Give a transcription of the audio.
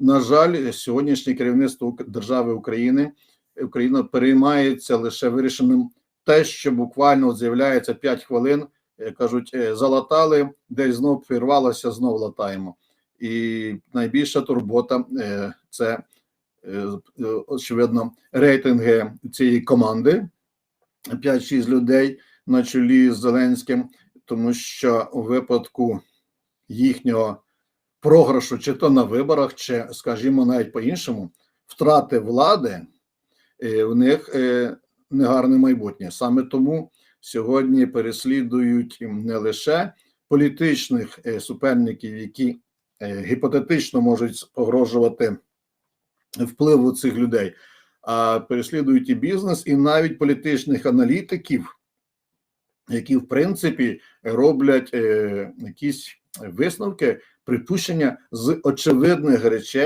на жаль, сьогоднішнє керівництво держави України Україна переймається лише вирішеним те, що буквально з'являється 5 хвилин, е, кажуть, е, залатали, десь знов прирвалося, знов латаємо. І найбільша турбота е, це очевидно рейтинги цієї команди 5-6 людей на чолі з Зеленським, тому що у випадку їхнього програшу, чи то на виборах, чи, скажімо, навіть по-іншому, втрати влади, е, в них е, негарне майбутнє. Саме тому сьогодні переслідують не лише політичних е, суперників, які гіпотетично можуть погрожувати впливу цих людей, а переслідують і бізнес, і навіть політичних аналітиків, які в принципі роблять е, якісь висновки, припущення з очевидних речей.